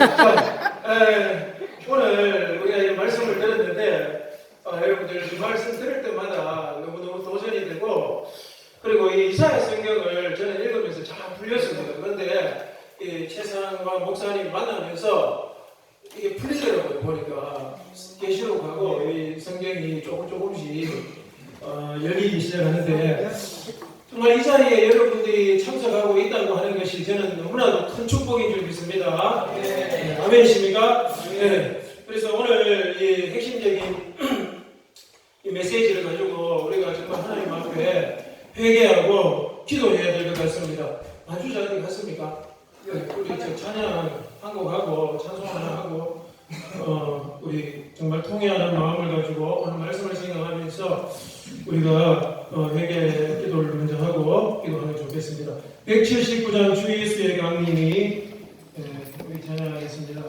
에, 오늘 우리가 이 말씀을 들었는데 아, 여러분들 이 말씀 들을 때마다 너무너무 도전이 되고 그리고 이 이사야 성경을 저는 읽으면서 잘 풀렸습니다. 그런데 이 최상과 목사님 만나면서 이게 풀리더라고요 보니까 계시록하고 이 성경이 조금 조금씩 어, 열리기 시작하는데 정말 이 자리에 여러분들이 참석하고 있다고 하는 것이 저는 너무나도 큰 축복인 줄 믿습니다. 네, 아멘이십니까? 네. 그래서 오늘 이 핵심적인 이 메시지를 가지고 우리가 정말 하나님 앞에 회개하고 기도해야 될 것 같습니다. 것 같습니까? 네, 우리 저 찬양 한 곡 하고 찬송 하나 하고 어, 우리 정말 통회하는 마음을 가지고 오늘 말씀을 생각하면서 우리가 어, 회개 기도를 먼저 하고 기도하면 좋겠습니다. 179장 주 예수의 강림이 예, 우리 찬양하겠습니다.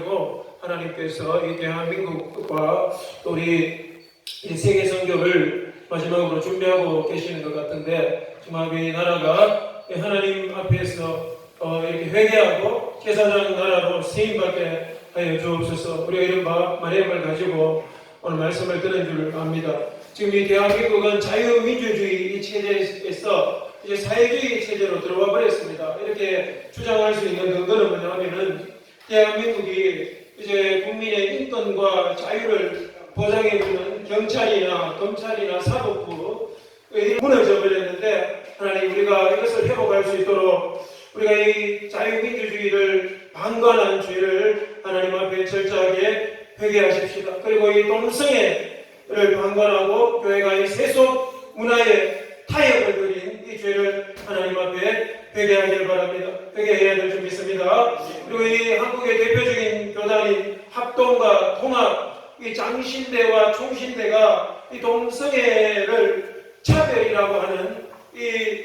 가지고 하나님께서 이 대한민국과 또 우리 이 세계 선교를 마지막으로 준비하고 계시는 것 같은데 정말 우리 나라가 이 하나님 앞에서 어, 이렇게 회개하고 제사장 나라로 세임받게 하여 주옵소서. 우리가 이런 마- 마음을 가지고 오늘 말씀을 들은 줄 압니다. 지금 이 대한민국은 자유민주주의 이 체제에서 이제 사회주의 체제로 들어와 버렸습니다. 이렇게 주장할 수 있는 근거는 뭐냐면은 대한민국이 이제 국민의 인권과 자유를 보장해주는 경찰이나 검찰이나 사법부 이 무너져 버렸는데 하나님 우리가 이것을 회복할 수 있도록 우리가 이 자유민주주의를 방관한 죄를 하나님 앞에 철저하게 회개하십시다. 그리고 이 동성애를 방관하고 교회가 이 세속 문화에 타협을 그린 이 죄를 하나님 앞에 회개하길 바랍니다. 회개해야 될 줄 믿습니다. 그리고 이 한국의 대표적인 교단인 합동과 통합, 이 장신대와 총신대가 이 동성애를 차별이라고 하는 이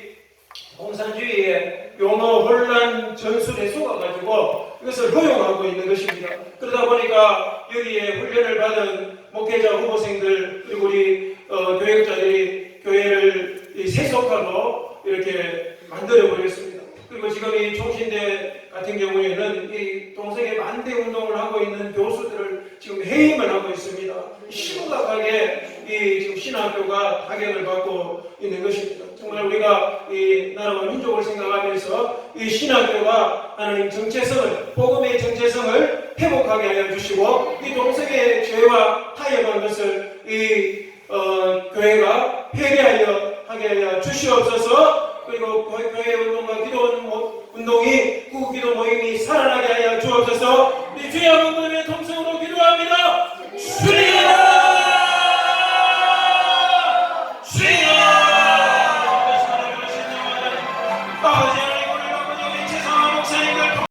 공산주의의 용어 혼란 전술에 속아가지고 이것을 허용하고 있는 것입니다. 그러다 보니까 여기에 훈련을 받은 목회자 후보생들 그리고 우리 어, 교육자들이 교회를 이 세속화로 이렇게 만들어 보겠습니다. 그리고 지금 이 총신대 같은 경우에는 이 동성애 반대 운동을 하고 있는 교수들을 지금 해임을 하고 있습니다. 심각하게 이 지금 신학교가 타격을 받고 있는 것입니다. 정말 우리가 이 나라와 민족을 생각하면서 이 신학교가 하나님 정체성을 복음의 정체성을 회복하게 하여 주시고 이 동성애 죄와 타협한 것을 이 어, 교회가 회개하여 하게 하여 주시옵소서. 그리고